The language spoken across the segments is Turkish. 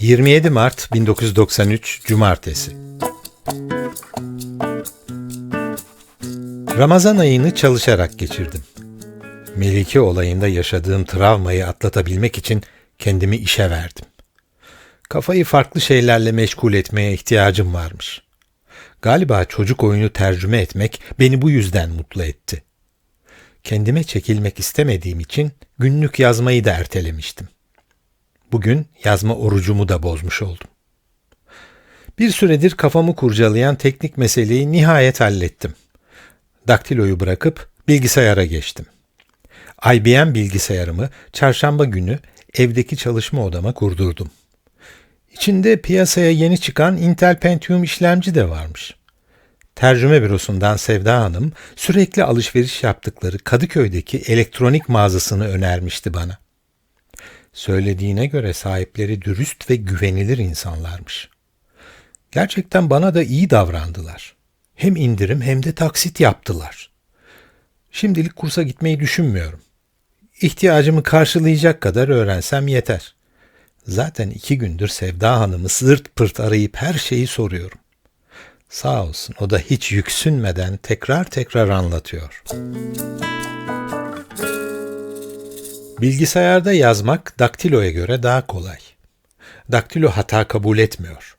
27 Mart 1993 Cumartesi Ramazan ayını çalışarak geçirdim. Melike olayında yaşadığım travmayı atlatabilmek için kendimi işe verdim. Kafayı farklı şeylerle meşgul etmeye ihtiyacım varmış. Galiba çocuk oyunu tercüme etmek beni bu yüzden mutlu etti. Kendime çekilmek istemediğim için günlük yazmayı da ertelemiştim. Bugün yazma orucumu da bozmuş oldum. Bir süredir kafamı kurcalayan teknik meseleyi nihayet hallettim. Daktiloyu bırakıp bilgisayara geçtim. IBM bilgisayarımı çarşamba günü evdeki çalışma odama kurdurdum. İçinde piyasaya yeni çıkan Intel Pentium işlemci de varmış. Tercüme bürosundan Sevda Hanım sürekli alışveriş yaptıkları Kadıköy'deki elektronik mağazasını önermişti bana. Söylediğine göre sahipleri dürüst ve güvenilir insanlarmış. Gerçekten bana da iyi davrandılar. Hem indirim hem de taksit yaptılar. Şimdilik kursa gitmeyi düşünmüyorum. İhtiyacımı karşılayacak kadar öğrensem yeter. Zaten iki gündür Sevda Hanım'ı zırt pırt arayıp her şeyi soruyorum. Sağ olsun o da hiç yüksünmeden tekrar tekrar anlatıyor. Bilgisayarda yazmak daktiloya göre daha kolay. Daktilo hata kabul etmiyor.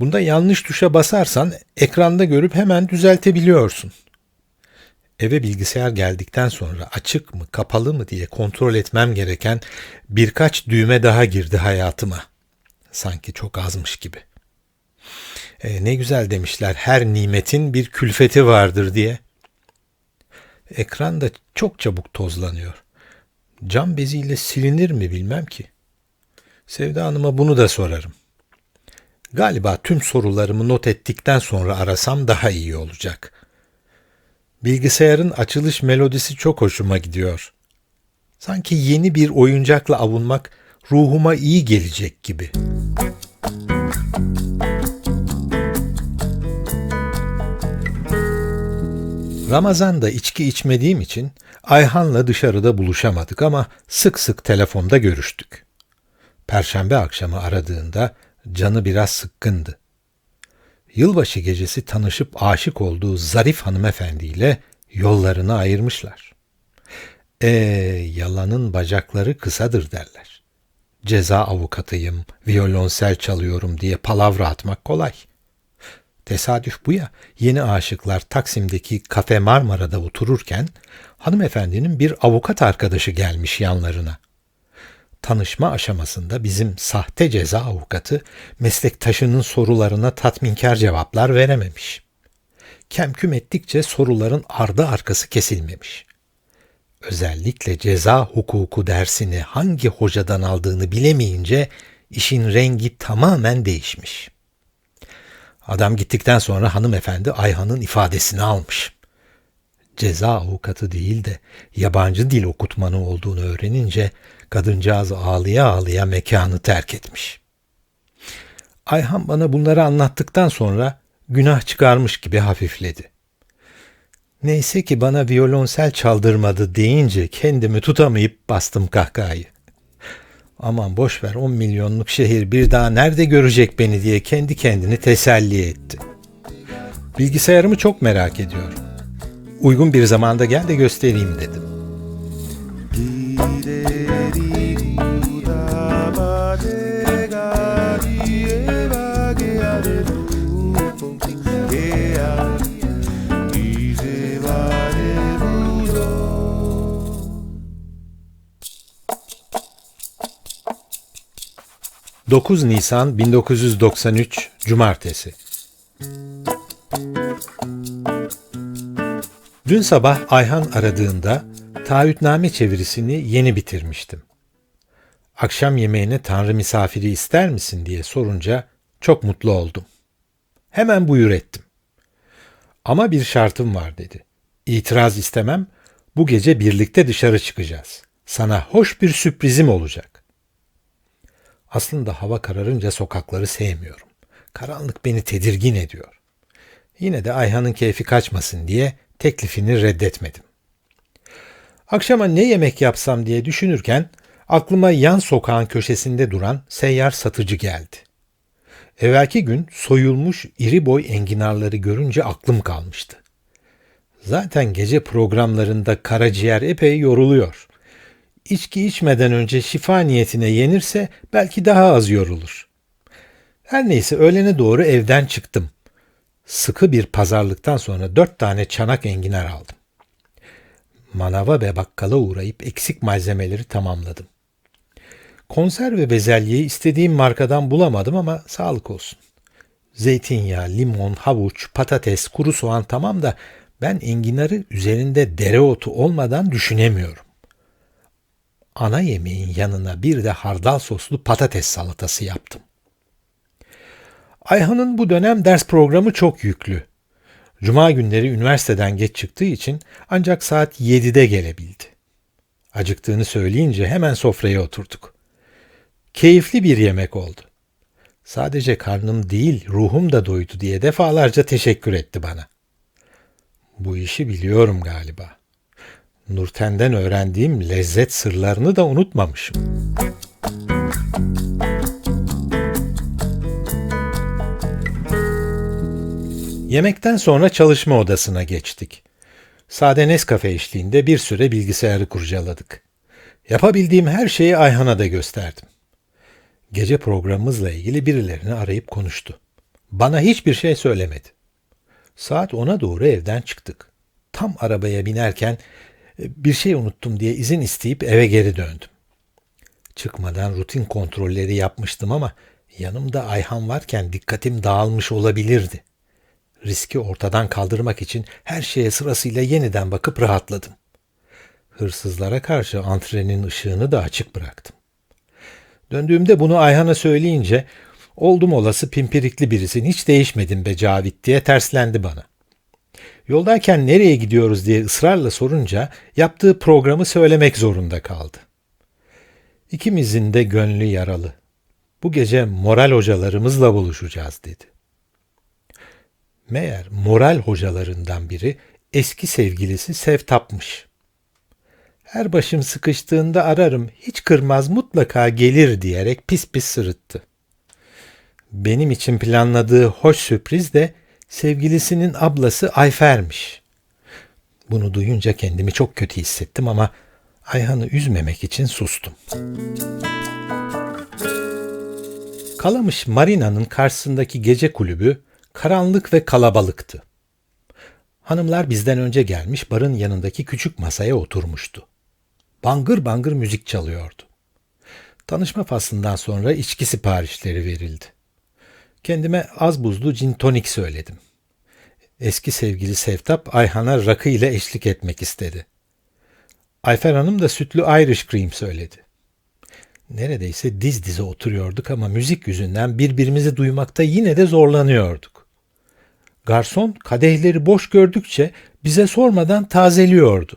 Bunda yanlış tuşa basarsan ekranda görüp hemen düzeltebiliyorsun. Eve bilgisayar geldikten sonra açık mı kapalı mı diye kontrol etmem gereken birkaç düğme daha girdi hayatıma. Sanki çok azmış gibi. E, ne güzel demişler her nimetin bir külfeti vardır diye. Ekran da çok çabuk tozlanıyor. Cam beziyle silinir mi bilmem ki. Sevda Hanım'a bunu da sorarım. Galiba tüm sorularımı not ettikten sonra arasam daha iyi olacak. Bilgisayarın açılış melodisi çok hoşuma gidiyor. Sanki yeni bir oyuncakla avunmak ruhuma iyi gelecek gibi. Ramazan'da içki içmediğim için Ayhan'la dışarıda buluşamadık ama sık sık telefonda görüştük. Perşembe akşamı aradığında canı biraz sıkkındı. Yılbaşı gecesi tanışıp aşık olduğu zarif hanımefendiyle yollarını ayırmışlar. E yalanın bacakları kısadır derler. Ceza avukatıyım, violonsel çalıyorum diye palavra atmak kolay. Tesadüf bu ya, yeni aşıklar Taksim'deki Kafe Marmara'da otururken hanımefendinin bir avukat arkadaşı gelmiş yanlarına. Tanışma aşamasında bizim sahte ceza avukatı meslektaşının sorularına tatminkar cevaplar verememiş. Kemküm ettikçe soruların ardı arkası kesilmemiş. Özellikle ceza hukuku dersini hangi hocadan aldığını bilemeyince işin rengi tamamen değişmiş. Adam gittikten sonra hanımefendi Ayhan'ın ifadesini almış ceza avukatı değil de yabancı dil okutmanı olduğunu öğrenince kadıncağız ağlıya ağlıya mekanı terk etmiş. Ayhan bana bunları anlattıktan sonra günah çıkarmış gibi hafifledi. Neyse ki bana violonsel çaldırmadı deyince kendimi tutamayıp bastım kahkahayı. Aman boş ver 10 milyonluk şehir bir daha nerede görecek beni diye kendi kendini teselli etti. Bilgisayarımı çok merak ediyorum uygun bir zamanda gel de göstereyim dedim. ...9 Nisan 1993 Cumartesi Dün sabah Ayhan aradığında taahhütname çevirisini yeni bitirmiştim. Akşam yemeğine tanrı misafiri ister misin diye sorunca çok mutlu oldum. Hemen buyur ettim. Ama bir şartım var dedi. İtiraz istemem, bu gece birlikte dışarı çıkacağız. Sana hoş bir sürprizim olacak. Aslında hava kararınca sokakları sevmiyorum. Karanlık beni tedirgin ediyor. Yine de Ayhan'ın keyfi kaçmasın diye teklifini reddetmedim. Akşama ne yemek yapsam diye düşünürken aklıma yan sokağın köşesinde duran seyyar satıcı geldi. Evvelki gün soyulmuş iri boy enginarları görünce aklım kalmıştı. Zaten gece programlarında karaciğer epey yoruluyor. İçki içmeden önce şifa niyetine yenirse belki daha az yorulur. Her neyse öğlene doğru evden çıktım. Sıkı bir pazarlıktan sonra dört tane çanak enginar aldım. Manava ve bakkala uğrayıp eksik malzemeleri tamamladım. Konserve bezelyeyi istediğim markadan bulamadım ama sağlık olsun. Zeytinyağı, limon, havuç, patates, kuru soğan tamam da ben enginarı üzerinde dereotu olmadan düşünemiyorum. Ana yemeğin yanına bir de hardal soslu patates salatası yaptım. Ayhan'ın bu dönem ders programı çok yüklü. Cuma günleri üniversiteden geç çıktığı için ancak saat 7'de gelebildi. Acıktığını söyleyince hemen sofraya oturduk. Keyifli bir yemek oldu. Sadece karnım değil ruhum da doydu diye defalarca teşekkür etti bana. Bu işi biliyorum galiba. Nurten'den öğrendiğim lezzet sırlarını da unutmamışım. Yemekten sonra çalışma odasına geçtik. Sade Nescafe eşliğinde bir süre bilgisayarı kurcaladık. Yapabildiğim her şeyi Ayhan'a da gösterdim. Gece programımızla ilgili birilerini arayıp konuştu. Bana hiçbir şey söylemedi. Saat ona doğru evden çıktık. Tam arabaya binerken bir şey unuttum diye izin isteyip eve geri döndüm. Çıkmadan rutin kontrolleri yapmıştım ama yanımda Ayhan varken dikkatim dağılmış olabilirdi. Riski ortadan kaldırmak için her şeye sırasıyla yeniden bakıp rahatladım. Hırsızlara karşı antrenin ışığını da açık bıraktım. Döndüğümde bunu Ayhan'a söyleyince oldum olası pimpirikli birisin hiç değişmedin be Cavit diye terslendi bana. Yoldayken nereye gidiyoruz diye ısrarla sorunca yaptığı programı söylemek zorunda kaldı. İkimizin de gönlü yaralı. Bu gece moral hocalarımızla buluşacağız dedi. Meğer moral hocalarından biri eski sevgilisi Sevtap'mış. Her başım sıkıştığında ararım, hiç kırmaz mutlaka gelir diyerek pis pis sırıttı. Benim için planladığı hoş sürpriz de sevgilisinin ablası Ayfer'miş. Bunu duyunca kendimi çok kötü hissettim ama Ayhan'ı üzmemek için sustum. Kalamış Marina'nın karşısındaki gece kulübü karanlık ve kalabalıktı. Hanımlar bizden önce gelmiş barın yanındaki küçük masaya oturmuştu. Bangır bangır müzik çalıyordu. Tanışma faslından sonra içki siparişleri verildi. Kendime az buzlu cin tonik söyledim. Eski sevgili Sevtap Ayhan'a rakı ile eşlik etmek istedi. Ayfer Hanım da sütlü Irish Cream söyledi. Neredeyse diz dize oturuyorduk ama müzik yüzünden birbirimizi duymakta yine de zorlanıyorduk. Garson kadehleri boş gördükçe bize sormadan tazeliyordu.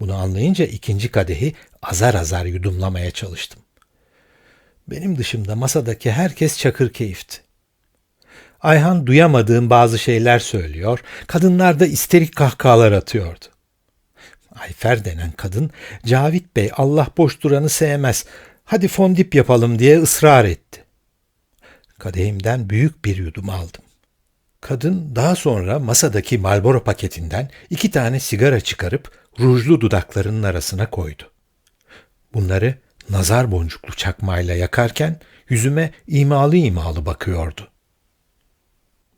Bunu anlayınca ikinci kadehi azar azar yudumlamaya çalıştım. Benim dışımda masadaki herkes çakır keyifti. Ayhan duyamadığım bazı şeyler söylüyor, kadınlar da isterik kahkahalar atıyordu. Ayfer denen kadın, Cavit Bey Allah boş duranı sevmez, hadi fondip yapalım diye ısrar etti. Kadehimden büyük bir yudum aldım. Kadın daha sonra masadaki Marlboro paketinden iki tane sigara çıkarıp rujlu dudaklarının arasına koydu. Bunları nazar boncuklu çakmayla yakarken yüzüme imalı imalı bakıyordu.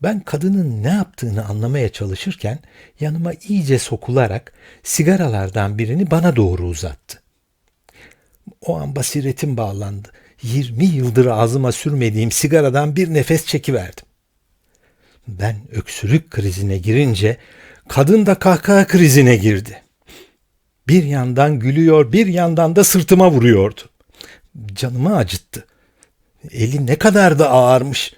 Ben kadının ne yaptığını anlamaya çalışırken yanıma iyice sokularak sigaralardan birini bana doğru uzattı. O an basiretim bağlandı. 20 yıldır ağzıma sürmediğim sigaradan bir nefes çekiverdim. Ben öksürük krizine girince kadın da kahkaha krizine girdi. Bir yandan gülüyor, bir yandan da sırtıma vuruyordu. Canımı acıttı. Eli ne kadar da ağırmış.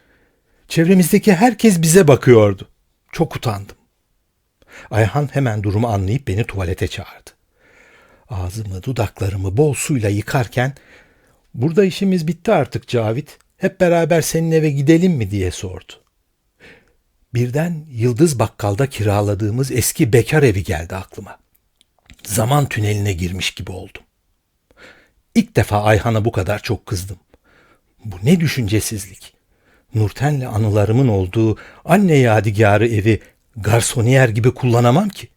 Çevremizdeki herkes bize bakıyordu. Çok utandım. Ayhan hemen durumu anlayıp beni tuvalete çağırdı. Ağzımı, dudaklarımı bol suyla yıkarken "Burada işimiz bitti artık Cavit. Hep beraber senin eve gidelim mi?" diye sordu. Birden Yıldız Bakkal'da kiraladığımız eski bekar evi geldi aklıma. Zaman tüneline girmiş gibi oldum. İlk defa Ayhan'a bu kadar çok kızdım. Bu ne düşüncesizlik. Nurten'le anılarımın olduğu anne yadigarı evi garsoniyer gibi kullanamam ki.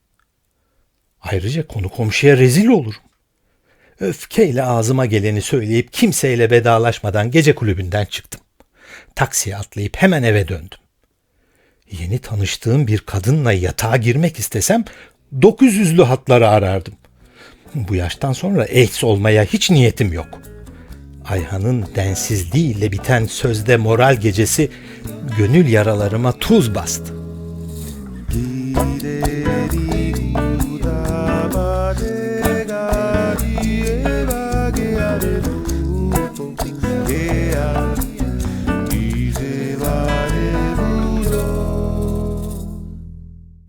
Ayrıca konu komşuya rezil olurum. Öfkeyle ağzıma geleni söyleyip kimseyle vedalaşmadan gece kulübünden çıktım. Taksiye atlayıp hemen eve döndüm. Yeni tanıştığım bir kadınla yatağa girmek istesem 900'lü hatları arardım. Bu yaştan sonra AIDS olmaya hiç niyetim yok. Ayhan'ın densizliğiyle biten sözde moral gecesi gönül yaralarıma tuz bastı. Gidelim,